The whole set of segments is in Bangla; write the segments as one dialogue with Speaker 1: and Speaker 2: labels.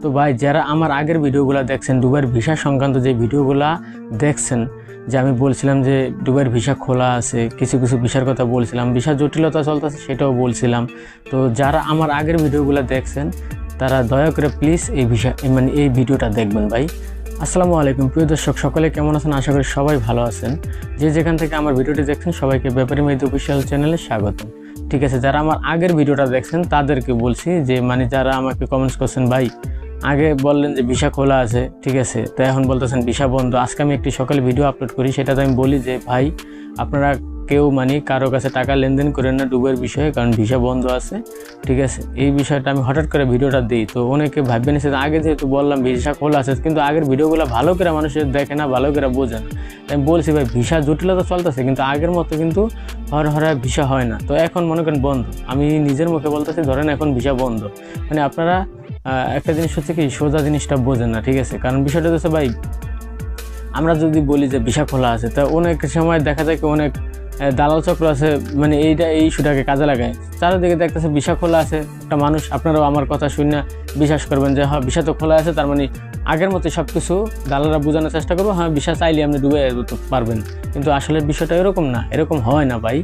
Speaker 1: তো ভাই, যারা আমার আগের ভিডিওগুলো দেখছেন দুবার ভিসা সংক্রান্ত যে ভিডিওগুলা দেখছেন, যে আমি বলছিলাম যে দুবার ভিসা খোলা আছে, কিছু কিছু ভিসার কথা বলছিলাম, ভিসা জটিলতা চলতেছে সেটাও বলছিলাম। তো যারা আমার আগের ভিডিওগুলো দেখছেন, তারা দয়া করে প্লিজ এই ভিসা মানে এই ভিডিওটা দেখবেন ভাই। আসসালামু আলাইকুম। প্রিয় দর্শক, সকলে কেমন আছেন? আশা করি সবাই ভালো আছেন। যে যেখান থেকে আমার ভিডিওটি দেখছেন, সবাইকে ব্যাপারী মেদি অফিসিয়াল চ্যানেলে স্বাগত ঠিক আছে, যারা আমার আগের ভিডিওটা দেখছেন, তাদেরকে বলছি যে মানে যারা আমাকে কমেন্টস করছেন, ভাই, আগে বললেন যে ভিসা খোলা আছে, ঠিক আছে, তো এখন বলতেছেন ভিসা বন্ধ। আজকে আমি একটি সকালে ভিডিও আপলোড করি, সেটাতে আমি বলি যে, ভাই, আপনারা কেউ মানে কারও কাছে টাকা লেনদেন করেন না ডুবের বিষয়ে, কারণ ভিসা বন্ধ আছে, ঠিক আছে? এই বিষয়টা আমি হঠাৎ করে ভিডিওটা দিই। তো অনেকে ভাববেন যে আগে যেহেতু বললাম ভিসা খোলা আছে, কিন্তু আগের ভিডিওগুলো ভালো করে মানুষের দেখে না, ভালো করে বোঝে না। আমি বলছি, ভাই, ভিসা জটিলতা চলতেছে, কিন্তু আগের মতো কিন্তু হর হরা ভিসা হয় না। তো এখন মনে করেন বন্ধ। আমি নিজের মুখে বলতেছি, ধরেন এখন ভিসা বন্ধ। মানে আপনারা একটা জিনিস হচ্ছে কি, সোজা জিনিসটা বোঝেন না, ঠিক আছে? কারণ বিষয়টা হচ্ছে, ভাই, আমরা যদি বলি যে ভিসা খোলা আছে, তা অনেক সময় দেখা যায় কি, অনেক দালাল চক্র আছে মানে এইটা, এই ইস্যুটাকে কাজে লাগায়। চারিদিকে দেখতেছে ভিসা খোলা আছে, একটা মানুষ, আপনারাও আমার কথা শুনে বিশ্বাস করবেন যে হ্যাঁ ভিসা তো খোলা আছে, তার মানে আগের মতো সব কিছু দালালরা বোঝানোর চেষ্টা করব হ্যাঁ ভিসা চাইলে আপনি ডুবে পারবেন। কিন্তু আসলে বিষয়টা এরকম না, এরকম হয় না ভাই।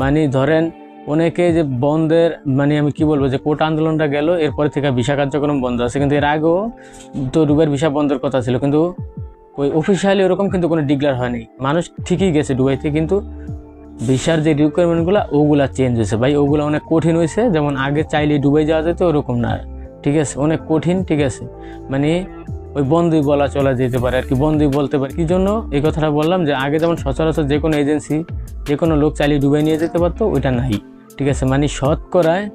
Speaker 1: মানে ধরেন, অনেকে যে বন্ধের মানে আমি কি বলব, যে কোর্ট আন্দোলনটা গেল, এরপর থেকে ভিসা কার্যক্রম বন্ধ আছে। কিন্তু এর আগেও তো ডুবের ভিসা বন্ধের কথা ছিল, কিন্তু ওই অফিসিয়ালি ওরকম কিন্তু কোনো ডিক্লার হয়নি। মানুষ ঠিকই গেছে ডুবাইতে, কিন্তু ভিসার যে রিকোয়ারমেন্টগুলো ওগুলা চেঞ্জ হয়েছে। ভাই, ওগুলো অনেক কঠিন হয়েছে। যেমন আগে চাইলে ডুবে যাওয়া যেত, ওরকম না। ঠিক আছে? অনেক কঠিন, ঠিক আছে? মানে ওই বন্ধুই বলা চলা যেতে পারে আর কি, বন্ধুই বলতে পারে। কি জন্য এই কথাটা বললাম যে, আগে যেমন সচরাচর যে কোনো এজেন্সি যে কোনো লোক চাইলে ডুবাই নিয়ে যেতে পারতো, ওইটা নাই। ঠিক আছে? মানে শতকরায়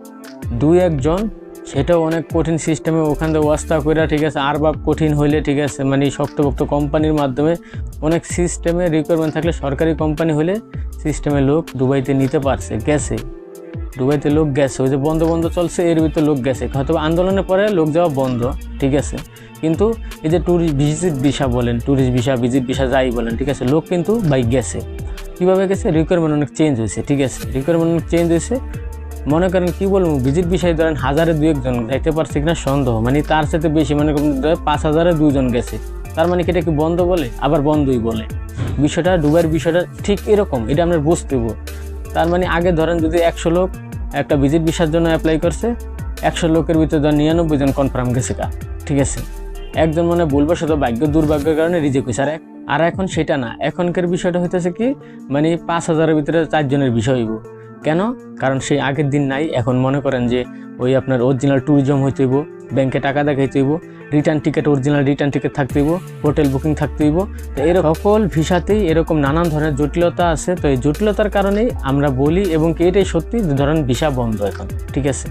Speaker 1: দুই একজন সেটাও অনেক কঠিন সিস্টেমে ওখান থেকে ওয়াস্তা করে ঠিক আছে, আর বা কঠিন হইলে ঠিক আছে মানে শক্তপোক্ত কোম্পানির মাধ্যমে অনেক সিস্টেমে রিকোয়ারমেন্ট থাকলে সরকারি কোম্পানি হলে সিস্টেমে লোক দুবাইতে নিতে পারছে, গেছে। দুবাইতে লোক গেছে, ওই যে বন্ধ বন্ধ চলছে, এর ভিতরে লোক গেছে। হয়তো আন্দোলনের পরে লোক যাওয়া বন্ধ, ঠিক আছে। কিন্তু এই যে ট্যুরিস্ট ভিজিট ভিসা বলেন ট্যুরিস্ট ভিসা ভিজিট ভিসা যাই বলেন, ঠিক আছে, লোক কিন্তু বাইক গেছে। কীভাবে গেছে? রিকোয়ারমেন্ট অনেক চেঞ্জ হয়েছে, ঠিক আছে। রিকোয়ারমেন্ট অনেক চেঞ্জ হয়েছে মনে করেন কি বলব ভিজিট বিষয় ধরেন হাজারে দু একজন যাইতে পারছে কিনা সন্দেহ। মানে তার সাথে বেশি, মনে পাঁচ হাজারে দুজন গেছে। তার মানে কি এটা কি বন্ধ বলে? আবার বন্ধই বলে। বিষয়টা, ডুবার বিষয়টা ঠিক এরকম, এটা আমরা বুঝতে। তার মানে আগে ধরেন যদি একশো লোক একটা ভিজিট ভিসার জন্য অ্যাপ্লাই করছে, একশো লোকের ভিতরে ধর নিরানব্বই জন কনফার্ম গেছে কা ঠিক আছে? একজন মানে বলব শুধু ভাগ্য দুর্ভাগ্যের কারণে রিজেক্ট হয়েছে। আর আর এখন সেটা না, এখনকার বিষয়টা হইতেছে কি মানে পাঁচ হাজারের ভিতরে চারজনের বিষয় হইব। কেন? কারণ সেই আগের দিন নাই, এখন মনে করেন যে ওই আপনার অরিজিনাল ট্যুরিজম হইতে হইব ব্যাংকে টাকা দেখাইতে হইব return ticket original return ticket থাকতে হইব হোটেল বুকিং থাকতে হইব। তো এরকম সকল ভিসাতেই এরকম নানান ধরনের জটিলতা আছে। তো এই জটিলতার কারণেই আমরা বলি এবং কি এটাই সত্যি ধরেন ভিসা বন্ধ এখন, ঠিক আছে?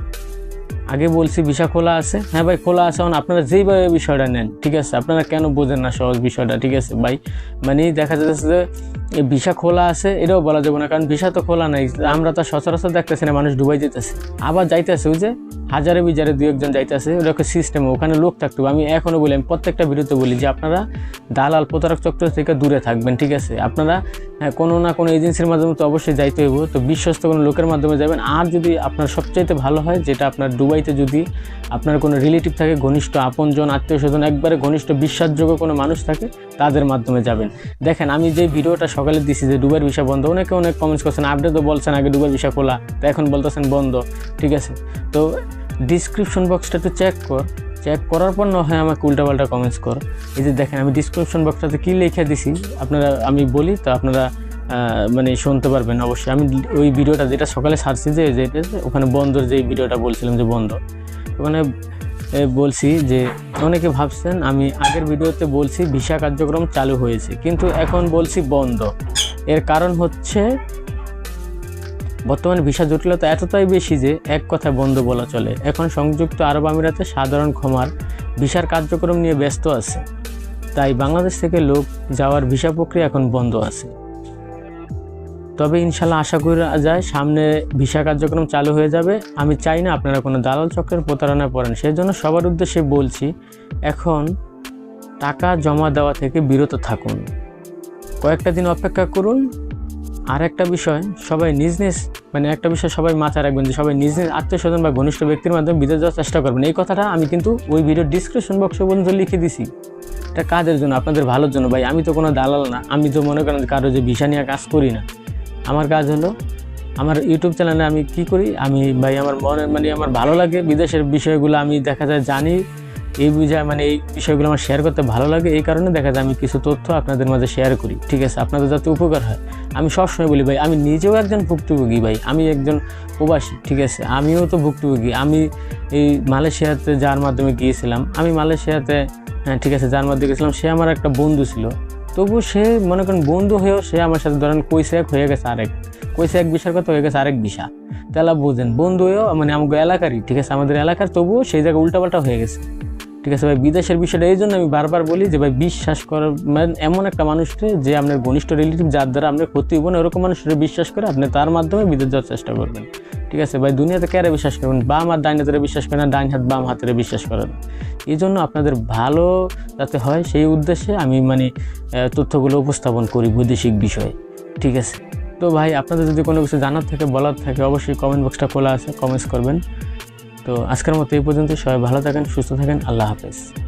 Speaker 1: আগে বলছি ভিসা খোলা আছে। হ্যাঁ ভাই, খোলা আছে। এখন আপনারা যেইভাবে বিষয়টা নেন, ঠিক আছে? আপনারা কেন বোঝেন না সহজ বিষয়টা, ঠিক আছে? ভাই মানে দেখা যাচ্ছে যে ভিসা খোলা আছে, এটাও বলা যাবে না, কারণ ভিসা তো খোলা নাই। আমরা তো সচরাচর দেখতেছি না, মানুষ ডুবাই যেতেছে আবার যাইতেছে ওই যে হাজারে বিজারে দু একজন যাইতেছে, ওটা একটা সিস্টেম ওখানে লোক থাকতে। আমি এখনও বলি, আমি প্রত্যেকটা ভিডিওতে বলি যে আপনারা দালাল প্রতারক চক্র থেকে দূরে থাকবেন, ঠিক আছে? আপনারা হ্যাঁ কোনো না কোনো এজেন্সির মাধ্যমে তো অবশ্যই যাইতে হইব। তো বিশ্বস্ত কোনো লোকের মাধ্যমে যাবেন। আর যদি আপনার সবচাইতে ভালো হয়, যেটা আপনার দুবাইতে যদি আপনার কোনো রিলেটিভ থাকে, ঘনিষ্ঠ আপনজন, আত্মীয় স্বজন, একবারে ঘনিষ্ঠ, বিশ্বাসযোগ্য কোনো মানুষ থাকে তাদের মাধ্যমে যাবেন। দেখেন, আমি যে ভিডিওটা সকালে দিছি যে ডুবের ভিসা বন্ধ, অনেকে অনেক কমেন্টস করছেন, আপনি তো বলছেন আগে ডুবের ভিসা খোলা, তো এখন বলতেছেন বন্ধ। ঠিক আছে? তো ডিসক্রিপশন বক্সটা একটু চেক কর। চেক করার পর না হয় আমাকে উল্টাপাল্টা কমেন্টস কর। এই যে দেখেন, আমি ডিসক্রিপশন বক্সটাতে কী লিখে দিছি, আপনারা, আমি বলি, তো আপনারা মানে শুনতে পারবেন অবশ্যই। আমি ওই ভিডিওটা যেটা সকালে সারছি যে যেটা ওখানে বন্ধর যে ভিডিওটা বলছিলাম যে বন্ধ, ওখানে বলছি যে, অনেকে ভাবছেন আমি আগের ভিডিওতে বলছি ভিসা কার্যক্রম চালু হয়েছে, কিন্তু এখন বলছি বন্ধ। এর কারণ হচ্ছে, বর্তমানে ভিসা জটিলতা এতটাই বেশি যে, এক কথায় বন্ধ বলা চলে। এখন সংযুক্ত আরব আমিরাতে সাধারণ ক্ষমার ভিসার কার্যক্রম নিয়ে ব্যস্ত আছে। তাই বাংলাদেশ থেকে লোক যাওয়ার ভিসা প্রক্রিয়া এখন বন্ধ আছে। তবে ইনশাল্লাহ আশা করা যায় সামনে ভিসা কার্যক্রম চালু হয়ে যাবে। আমি চাই না আপনারা কোনো দালাল চক্রের প্রতারণায় পড়েন সেই জন্য সবার উদ্দেশ্যে বলছি, এখন টাকা জমা দেওয়া থেকে বিরত থাকুন। কয়েকটা দিন অপেক্ষা করুন। আর একটা বিষয়, সবাই নিজ নিজ মানে একটা বিষয় সবাই মাথায় রাখবেন যে সবাই নিজ নিজ আত্মীয় স্বজন বা ঘনিষ্ঠ ব্যক্তির মাধ্যমে বিদেশ যাওয়ার চেষ্টা করবেন। এই কথাটা আমি কিন্তু ওই ভিডিওর ডিসক্রিপশন বক্সে পর্যন্ত লিখে দিছি। এটা কাদের জন্য? আপনাদের ভালোর জন্য। ভাই, আমি তো কোনো দালাল না। আমি তো মনে করেন কারও যে ভিসা নিয়ে কাজ করি না। আমার কাজ হলো, আমার ইউটিউব চ্যানেলে আমি কি করি? আমি ভাই আমার মনে মানে আমার ভালো লাগে, বিদেশের বিষয়গুলো আমি দেখা যায় জানি, এই বিষয় মানে এই বিষয়গুলো আমার শেয়ার করতে ভালো লাগে, এই কারণে দেখা যায় আমি কিছু তথ্য আপনাদের মাঝে শেয়ার করি, ঠিক আছে? আপনাদের যাতে উপকার হয়। আমি সবসময় বলি ভাই, আমি নিজেও একজন ভুক্তভোগী ভাই, আমি একজন প্রবাসী, ঠিক আছে? আমিও তো ভুক্তভোগী, আমি এই মালয়েশিয়াতে যার মাধ্যমে গিয়েছিলাম, আমি মালয়েশিয়াতে হ্যাঁ ঠিক আছে, যার মাধ্যমে গেছিলাম সে আমার একটা বন্ধু ছিল তবু সে, মনে করেন, বন্ধু হয়েও সে আমার সাথে ধরেন কইসে এক হয়ে গেছে আরেক কইসে এক বিষয়ের কথা হয়ে গেছে আরেক বিষা। তাহলে বুঝেন, বন্ধু হয়েও মানে আমাকে এলাকারই, ঠিক আছে? আমাদের এলাকার তবুও সেই জায়গায় উল্টাপাল্টা হয়ে গেছে। ঠিক আছে ভাই, বিদেশের বিষয়টা এই জন্য আমি বারবার বলি যে ভাই, বিশ্বাস করার মানে এমন একটা মানুষকে যে আপনার ঘনিষ্ঠ রিলেটিভ যার দ্বারা আপনার ক্ষতি হব না ওরকম মানুষের বিশ্বাস করে আপনি তার মাধ্যমে বিদেশ যাওয়ার চেষ্টা করবেন। ঠিক আছে ভাই, দুনিয়াতে কারে বিশ্বাস করবেন? বাম আর ডাইন হাতের বিশ্বাস করেন না, ডাইন হাত বাম হাতের বিশ্বাস করেন। এই জন্য আপনাদের ভালো যাতে হয় সেই উদ্দেশ্যে আমি মানে তথ্যগুলো উপস্থাপন করি বৈদেশিক বিষয়ে। ঠিক আছে? তো ভাই, আপনাদের যদি কোনো কিছু জানার থাকে, বলার থাকে, অবশ্যই কমেন্ট বক্সটা খোলা আছে কমেন্টস করবেন। তো আজকের মতো এই পর্যন্ত সবাই ভালো থাকেন সুস্থ থাকেন। আল্লাহ হাফেজ।